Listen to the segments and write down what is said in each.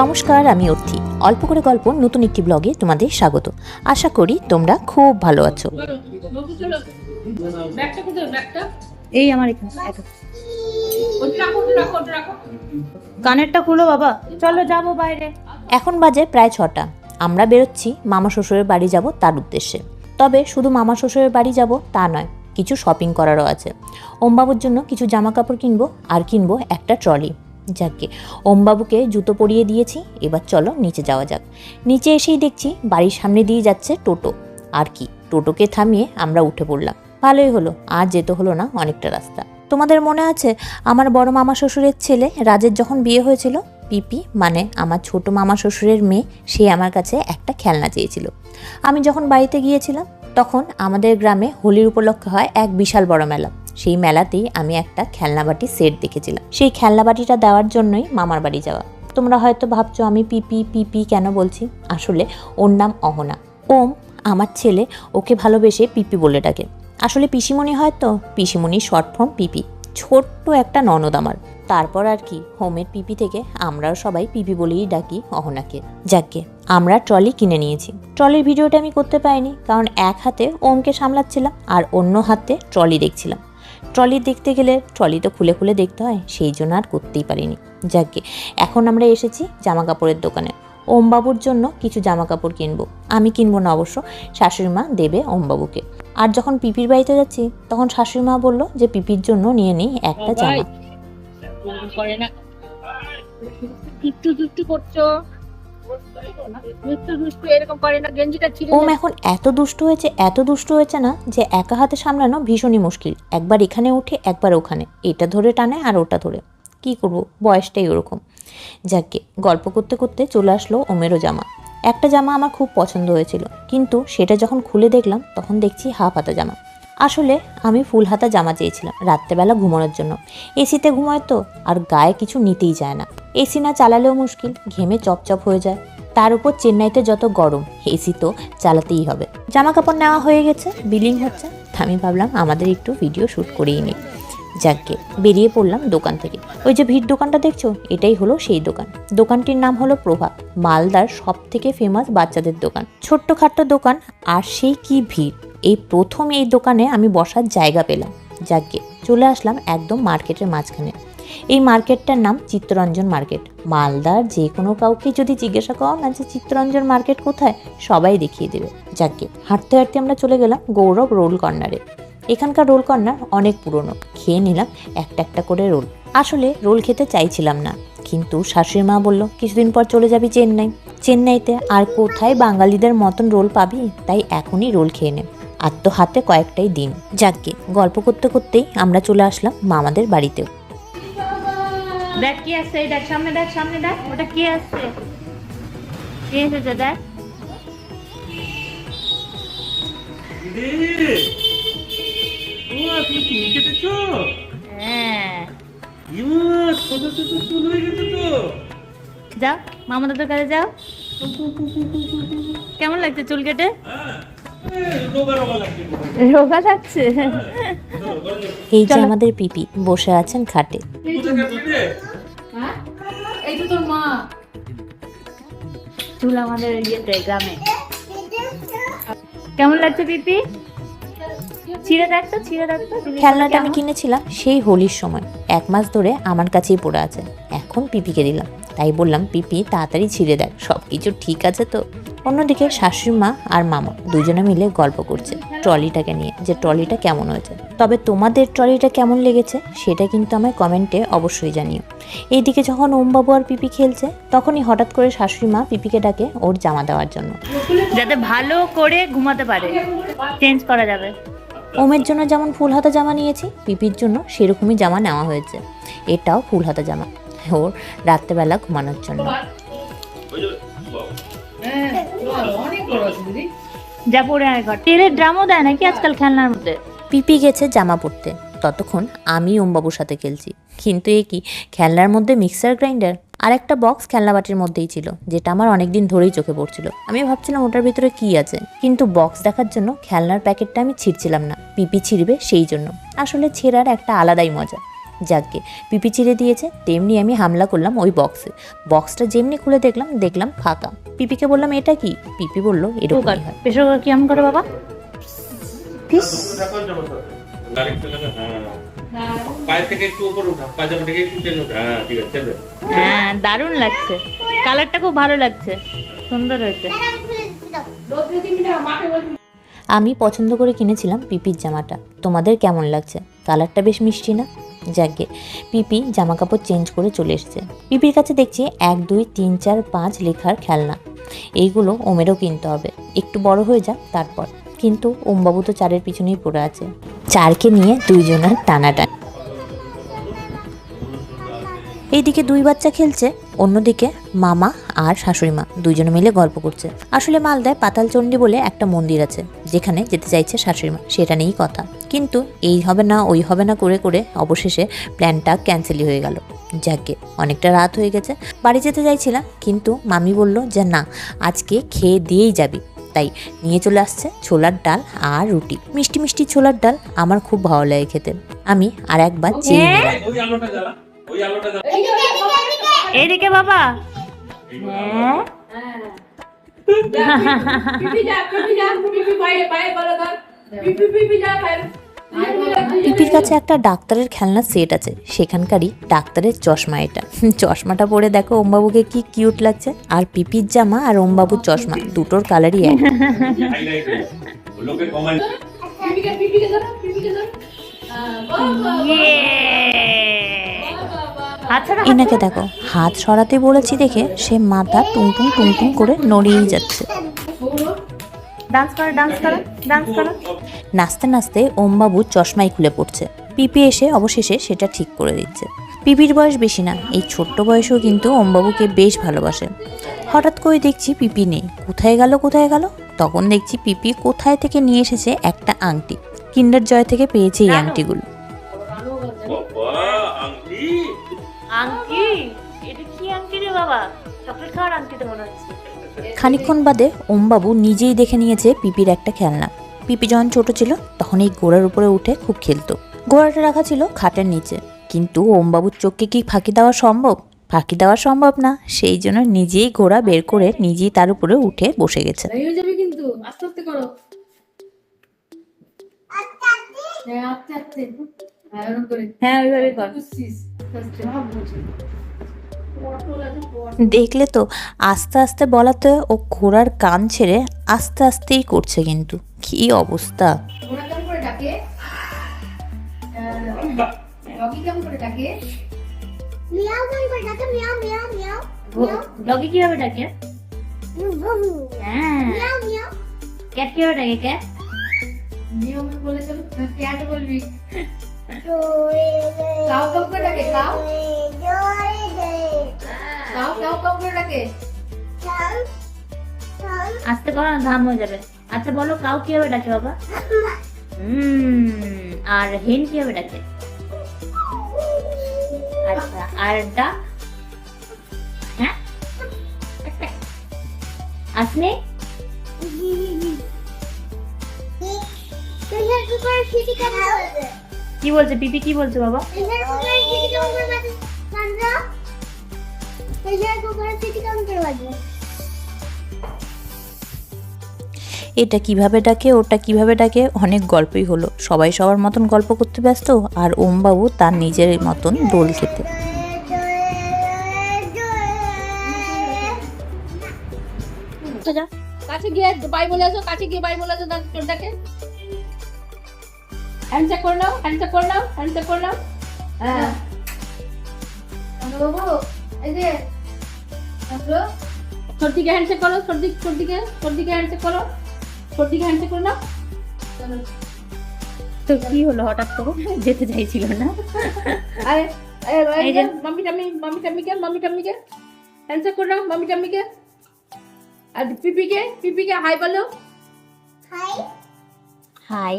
নমস্কার আমি অর্থি। অল্প করে গল্প নতুন একটি ব্লগে তোমাদের স্বাগত। আশা করি তোমরা খুব ভালো আছো। এই আমার কানেরটা খুলো বাবা। চলো যাব বাইরে। এখন বাজে প্রায় ছটা। আমরা বেরোচ্ছি মামা শ্বশুরের বাড়ি যাব তার উদ্দেশ্যে। তবে শুধু মামা শ্বশুরের বাড়ি যাব তা নয় কিছু শপিং করারও আছে। ওমবাবুর জন্য কিছু জামা কাপড় কিনবো আর কিনবো একটা ট্রলি যাকে। ওমবাবুকে জুতো পরিয়ে দিয়েছি, এবার চলো নিচে যাওয়া যাক। নিচে এসেই দেখছি বাড়ির সামনে দিয়ে যাচ্ছে টোটো। আর কি, টোটোকে থামিয়ে আমরা উঠে পড়লাম। ভালোই হলো, আর যেতে হলো না অনেকটা রাস্তা। তোমাদের মনে আছে, আমার বড় মামা শ্বশুরের ছেলে রাজের যখন বিয়ে হয়েছিল, পিপি মানে আমার ছোট মামা শ্বশুরের মেয়ে, সে আমার কাছে একটা খেলনা চেয়েছিল। আমি যখন বাড়িতে গিয়েছিলাম, তখন আমাদের গ্রামে হোলির উপলক্ষে হয় এক বিশাল বড় মেলা। সেই মেলাতেই আমি একটা খেলনাবাটি সেট দেখেছিলাম। সেই খেলনাবাটিটা দেওয়ার জন্যই মামার বাড়ি যাওয়া। তোমরা হয়তো ভাবছ আমি পিপি পিপি কেন বলছি? আসলে ওর নাম অহনা। ওম, আমার ছেলে, ওকে ভালোবেসে পিপি বলে ডাকে। আসলে পিসিমণি হয় তো পিসিমণির শর্ট ফর্ম পিপি ছোট্ট একটা ননদ আমার। তারপর আর কি, হোমের পিপি থেকে আমরাও সবাই পিপি বলেই ডাকি অহনাকে। যাকে আমরা ট্রলি কিনে নিয়েছি। ট্রলির ভিডিওটা আমি করতে পারিনি, কারণ এক হাতে ওমকে সামলাচ্ছিলাম আর অন্য হাতে ট্রলি দেখছিলাম। ট্রলি দেখতে গেলে ট্রলি তো খুলে খুলে দেখতে হয় সেই জন্য আর করতেই পারিনি। যাকে এখন আমরা এসেছি জামা কাপড়ের দোকানে। ওমবাবুর জন্য কিছু জামা কাপড় কিনবো। আমি কিনবো না অবশ্য শাশুড়ি মা দেবে ওমবাবুকে। আর যখন পিপির বাড়িতে যাচ্ছি তখন শাশুড়ি মা বলল যে পিপির জন্য নিয়ে নিই একটা জামা। করে না। করছ? ওম এখন এত দুষ্ট হয়েছে, এত দুষ্ট হয়েছে না যে একা হাতে সামলানো ভীষণই মুশকিল। একবার এখানে উঠে, একবার ওখানে। এটা ধরে টানে আর ওটা ধরে। কি করব? বয়সটাই ওরকম। যাকে গল্প করতে করতে চলে আসলো ওমেরও জামা। একটা জামা আমার খুব পছন্দ হয়েছিল। কিন্তু সেটা যখন খুলে দেখলাম, তখন দেখছি হাফ হাতা জামা। আসলে আমি ফুল হাতা জামা চেয়েছিলাম, রাত্রেবেলা ঘুমানোর জন্য। এসিতে ঘুমায় তো, আর গায়ে কিছু নিতেই যায় না। এসি না চালালেও মুশকিল, ঘেমে চপচপ হয়ে যায়। তার উপর চেন্নাইতে যত গরম, এসি তো চালাতেই হবে। জামা কাপড় নেওয়া হয়ে গেছে, বিলিং হচ্ছে। আমি ভাবলাম আমাদের একটু ভিডিও শ্যুট করেই নিই। যাকে বেরিয়ে পড়লাম দোকান থেকে। ওই যে ভিড় দোকানটা দেখছ? এটাই হলো সেই দোকান। দোকানটির নাম হলো প্রভা মালদার সব থেকে ফেমাস বাচ্চাদের দোকান। ছোট্ট খাট্ট দোকান, আর সেই কি ভিড়। এই প্রথম এই দোকানে আমি বসার জায়গা পেলাম। যাকে চলে আসলাম একদম মার্কেটের মাঝখানে। এই মার্কেটটার নাম চিত্তরঞ্জন মার্কেট। মালদার যে কোনো কাউকে যদি জিজ্ঞাসা করো না যে চিত্তরঞ্জন মার্কেট কোথায়, সবাই দেখিয়ে দেবে। যাকে হাঁটতে হাঁটতে আমরা চলে গেলাম গৌরব রোল কর্নারে। এখানকার রোল কর্নার অনেক পুরনো। খেয়ে নিলাম একটা একটা করে রোল। আসলে রোল খেতে চাইছিলাম না, কিন্তু শাশুড়ি মা বলল, কিছুদিন পর চলে যাবি চেন্নাই। চেন্নাইতে আর কোথায় বাঙালিদের মতন রোল পাবি, তাই এখনই রোল খেয়ে নে। আর তো হাতে কয়েকটাই দিন। যাকে গল্প করতে করতেই আমরা চলে আসলাম মামাদের বাড়িতেও। দেখ কি আসছে এই দেখ সামনে দেখ সামনে দেখ ওটা কি আসছে কি এসেছে দেখ? হ্যাঁ। যাও মামা দাদার কাছে যাও। কেমন লাগছে চুল কেটে? হ্যাঁ, রোগা লাগছে। এই যে আমাদের পিপি বসে আছেন খাটে। এই তো তোর মা। চুল আমাদের ইয়েতে গ্রামে। কেমন লাগছে পিপি? ছিঁড়ে ছিঁড়ে খেলনাটা আমি কিনেছিলাম সেই হোলির সময়। এক মাস ধরে আমার কাছেই পড়ে আছে। এখন পিপিকে দিলাম। তাই বললাম পিপি তাড়াতাড়ি ছিঁড়ে দেখ। সব কিছু ঠিক আছে তো? অন্যদিকে শাশুড়ি মা আর মামা দুজনে মিলে গল্প করছে ট্রলিটাকে নিয়ে যে ট্রলিটা কেমন হয়েছে। তবে তোমাদের ট্রলিটা কেমন লেগেছে সেটা কিন্তু আমায় কমেন্টে অবশ্যই জানিও। এইদিকে যখন ওমবাবু আর পিপি খেলছে তখনই হঠাৎ করে শাশুড়ি মা পিপিকে ডাকে ওর জামা দেওয়ার জন্য। যাতে ভালো করে ঘুমাতে পারে। চেঞ্জ করা যাবে। ওমের জন্য যেমন ফুল হাতা জামা নিয়েছি পিপির জন্য সেরকমই জামা নেওয়া হয়েছে। এটাও ফুল হাতা জামা ওর রাত্রেবেলা ঘুমানোর জন্য। তেলের ড্রামও দেয় নাকি আজকাল খেলনার মধ্যে? পিপি গেছে জামা পরতে ততক্ষণ আমি ওমবাবুর সাথে খেলছি। কিন্তু এ কি, খেলনার মধ্যে মিক্সার গ্রাইন্ডার? আর একটা বক্স খেলনাবাটির মধ্যেই ছিল, যেটা আমার অনেক দিন ধরেই চোখে পড়ছিল। আমি ভাবছিলাম ওটার ভিতরে কি আছে। কিন্তু বক্স দেখার জন্য খেলনার প্যাকেটটা আমি ছিঁড়ছিলাম না। পিপি ছিঁড়বে সেই জন্য। আসলে ছেঁড়ার একটা আলাদাই মজা। যাকগে। পিপি চিড়ে দিয়েছে তেমনি আমি হামলা করলাম ওই বক্সে। বক্সটা যেমনি খুলে দেখলাম দেখলাম ফাঁকা। পিপিকে বললাম এটা কি? পিপি বলল এরকম হয়। প্রেশার কুকার কেমন করে বাবা? পিস। আরেকটা লাগা, হ্যাঁ। পায়ের থেকে একটু উপরে উঠা পায়জামা থেকে একটু টেনে উঠা হ্যাঁ ঠিক আছে চলবে হ্যাঁ দারুণ লাগছে। কালারটা খুব ভালো লাগছে। সুন্দর হয়েছে। আমি পছন্দ করে কিনেছিলাম পিপির জামাটা। তোমাদের কেমন লাগছে? কালারটা বেশ মিষ্টি না? যাকে পিপি জামা কাপড় চেঞ্জ করে চলে এসেছে। পিপির কাছে দেখছি এক, দুই, তিন, চার, পাঁচ লেখার খেলনা। এইগুলো ওমেরও কিনতে হবে। একটু বড় হয়ে যাক তারপর। কিন্তু ওমবাবু তো চারের পিছনেই পড়ে আছে। চারকে নিয়ে দুইজনের টানাটানি। এইদিকে দুই বাচ্চা খেলছে। অন্যদিকে মামা আর শাশুড়ি মা দুইজনে মিলে গল্প করছে। আসলে মালদায় পাতালচণ্ডী বলে একটা মন্দির আছে যেখানে যেতে চাইছে শাশুড়ি মা সেটা নিয়েই কথা। কিন্তু এই হবে না ওই হবে না করে করে অবশেষে প্ল্যানটা ক্যান্সেলই হয়ে গেল। যাকে অনেকটা রাত হয়ে গেছে বাড়ি যেতে চাইছিলাম কিন্তু মামি বলল যে না আজকে খেয়ে দিয়েই যাবি। তাই নিয়ে চলে আসছে ছোলার ডাল আর রুটি। মিষ্টি মিষ্টি ছোলার ডাল আমার খুব ভালো লাগে খেতে। আমি আর একবার চেয়ে নিলাম। এইদিকে বাবা। হ্যাঁ? পিপির কাছে একটা ডাক্তারের খেলনা সেট আছে সেখানকারই ডাক্তারের চশমা এটা। চশমাটা পরে দেখো ওমবাবুকে কি কিউট লাগছে। আর পিপির জামা আর ওমবাবুর চশমা দুটোর কালারই এক। পিপিকে পিপিকে এনাকে দেখো হাত সরাতে বলেছি দেখে সে মাথা টুংটুং টুংটুং করে নড়িয়েই যাচ্ছে। ডান্স করো ডান্স করো ডান্স করো। নাচতে নাচতে ওমবাবু চশমাই খুলে পড়ছে। পিপি এসে অবশেষে সেটা ঠিক করে দিচ্ছে। পিপির বয়স বেশি না এই ছোট্ট বয়সেও কিন্তু ওমবাবুকে বেশ ভালোবাসে। হঠাৎ করে দেখছি পিপি নেই। কোথায় গেল কোথায় গেল? তখন দেখছি পিপি কোথায় থেকে নিয়ে এসেছে একটা আংটি। কিন্ডার জয় থেকে পেয়েছে এই আংটিগুলো। বাবা আংটি? এটা কি আংটি রে বাবা? চকলেট খাওয়ার আংটিতে মনে হচ্ছে। খানিকক্ষণ বাদে ওমবাবু নিজেই দেখে নিয়েছে পিপির একটা খেলনা। পিপি যখন ছোট ছিল তখন এই ঘোড়ার উপরে উঠে খুব খেলতো। ঘোড়াটা রাখা ছিল খাটের নিচে। কিন্তু ওমবাবুর চোখকে কি ফাঁকি দেওয়া সম্ভব? ফাঁকি দেওয়া সম্ভব না। সেই জন্য নিজেই ঘোড়া বের করে নিজেই তার উপরে উঠে বসে গেছে। কিন্তু। আস্তে আস্তে করো। আস্তে আস্তে। হ্যাঁ হ্যাঁ ওইভাবে কর। দেখলে তো আস্তে আস্তে বলাতে ও ঘোড়ার কান ছেড়ে আস্তে আস্তেই করছে কিন্তু। কি অবস্থা? ডগি কীভাবে ডাকে? হ্যাঁ. ক্যাট কীভাবে ডাকে বলে চল ক্যাট বলবি। কাউ কাউ করে ডাকে কাউ কাউ কাউ কাউ করে ডাকে আস্তে করো না ধাম হয়ে যাবে। আচ্ছা বলো কাউ কীভাবে ডাকে বাবা? হুম আর হেন কীভাবে ডাকে? আচ্ছা আর ডাক হ্যাঁ? আসনে? Pressure cooker সিটি বলবে কি বলছে? পিপি কি বলছে বাবা? এটা কীভাবে ডাকে ওটা কীভাবে ডাকে অনেক গল্পই হলো। সবাই সবার মতন গল্প করতে ব্যস্ত আর ওমবাবু তার নিজের মতন দোল খেতে। কাছে গিয়ে বাই বলে আসো কাছে গিয়ে বাই বলে আসো তোর ডাকে। হ্যান্ডশেক করে নাও হ্যান্ডশেক করে নাও হ্যান্ডশেক করে নাও। হ্যাঁ। বাবু এই যে হ্যালো? সর্দিকে হ্যান্ডশেক করো সর্দি সর্দিকে সর্দিকে হ্যান্ডশেক করো। সর্দিকে হ্যান্ডশেক করে নাও। চলো। তো কি হলো হঠাৎ করে? যেতে চাইছিল না। আরে আরে এই এই যে। যে মাম্মি টাম্মি মাম্মি টাম্মিকে মাম্মি টাম্মিকে হ্যান্ডশেক করে নাও মাম্মি টাম্মিকে আর পিপিকে পিপিকে হাই বলো। হাই হাই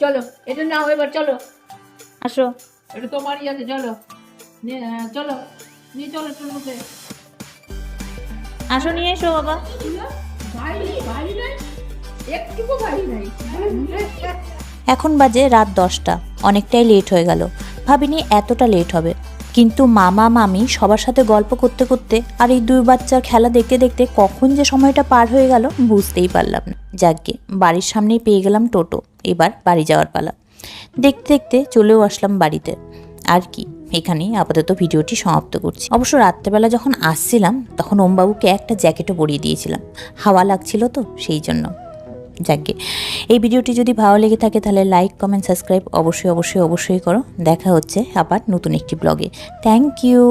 চলো এটা নাও এবার চলো। আসো। এটা তোমারই আছে চলো। হ্যাঁ, চলো। নিয়ে চলো চলো আসো নিয়ে এসো বাবা। এখন বাজে রাত দশটা অনেকটাই লেট হয়ে গেল। ভাবিনি এতটা লেট হবে। কিন্তু মামা, মামি সবার সাথে গল্প করতে করতে আর এই দুই বাচ্চার খেলা দেখতে দেখতে কখন যে সময়টা পার হয়ে গেল বুঝতেই পারলাম না। যাকগে, বাড়ির সামনেই পেয়ে গেলাম টোটো, এবার বাড়ি যাওয়ার পালা। দেখতে দেখতে চলেও আসলাম বাড়িতে। আর কি, এখানেই আপাতত ভিডিওটি সমাপ্ত করছি। অবশ্য রাত্রেবেলা যখন আসছিলাম, তখন ওমবাবুকে একটা জ্যাকেটও পরিয়ে দিয়েছিলাম। হাওয়া লাগছিল তো, সেই জন্য। যাকে। এই ভিডিওটি যদি ভালো লেগে থাকে তাহলে লাইক, কমেন্ট, সাবস্ক্রাইব অবশ্যই অবশ্যই অবশ্যই করো। দেখা হচ্ছে আবার নতুন একটি ব্লগে। Thank you.